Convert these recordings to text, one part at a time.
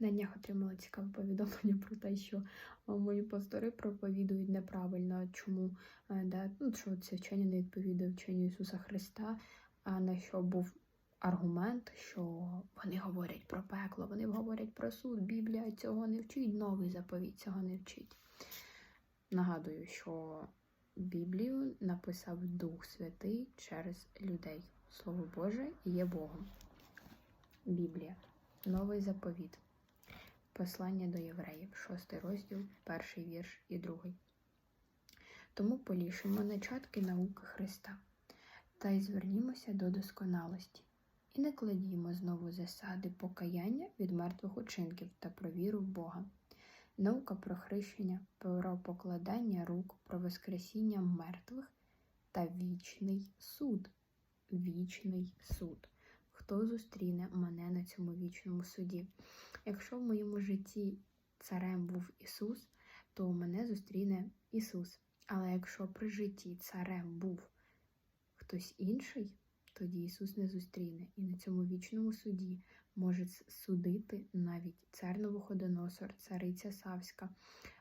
На днях отримала цікаве повідомлення про те, що мої пастори проповідують неправильно, чому да, ну, що це вчення не відповідає вченню Ісуса Христа, а на що був аргумент, що вони говорять про пекло, вони говорять про суд. Біблія цього не вчить, новий заповідь цього не вчить. Нагадую, що Біблію написав Дух Святий через людей. Слово Боже є Богом. Біблія. Новий заповіт. Послання до євреїв, шостий розділ, перший вірш і другий. Тому полішимо начатки науки Христа та й звернімося до досконалості, і не кладімо знову засади покаяння від мертвих учинків та про віру в Бога. Наука про хрещення, про покладання рук, про воскресіння мертвих та вічний суд. Вічний суд. Хто зустріне мене на цьому вічному суді? Якщо в моєму житті царем був Ісус, то мене зустріне Ісус. Але якщо при житті царем був хтось інший, тоді Ісус не зустріне. І на цьому вічному суді може судити навіть цар Новоходоносор, цариця Савська,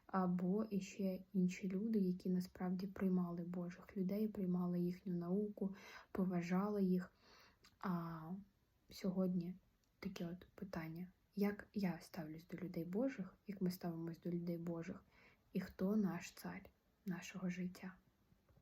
або іще інші люди, які насправді приймали Божих людей, приймали їхню науку, поважали їх. А сьогодні таке от питання: як я ставлюсь до людей Божих, як ми ставимось до людей Божих, і хто наш цар нашого життя?